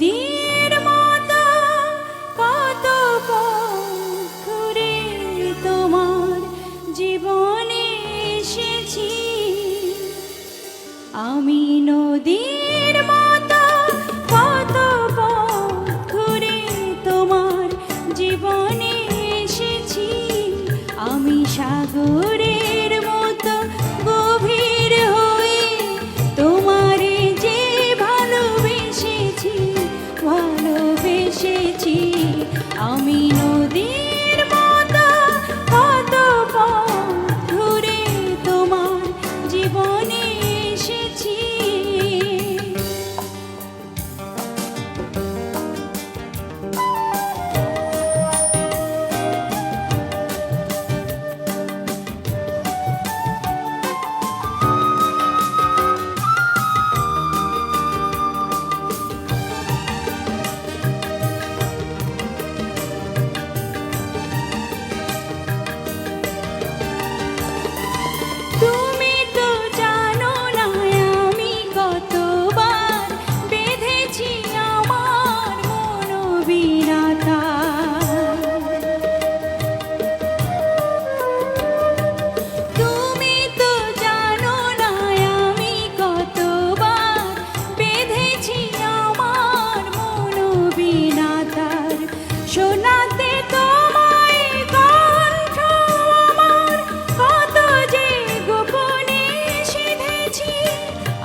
নদীর কত তোমার জীবনে এসেছি। আমি কত তোমার জীবনে এসেছি। আমি সাগরে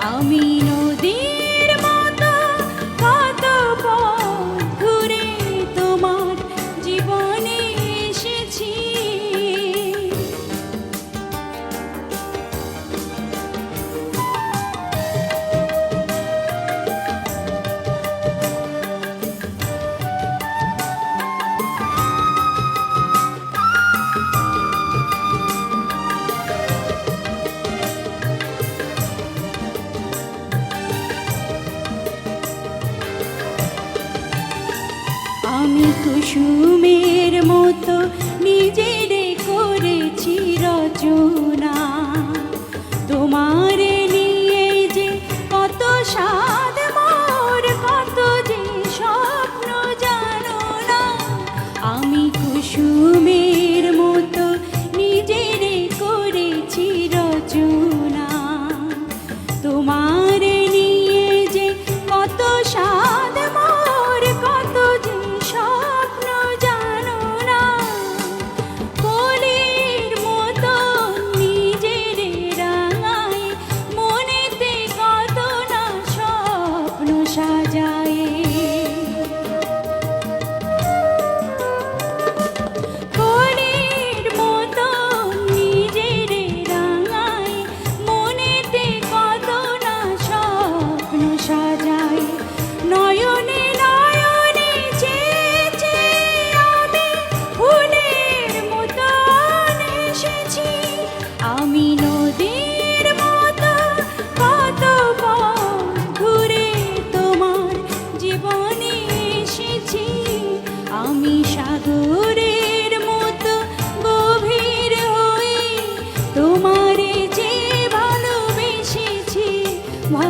আমি নদী আমি কুসুমের মতো নিজে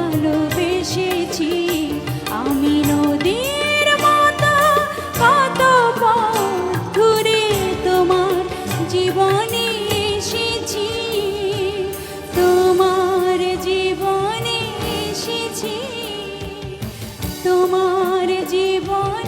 ভালোবেসেছি। তোমার জীবনে তোমার জীবনে তোমার জীবন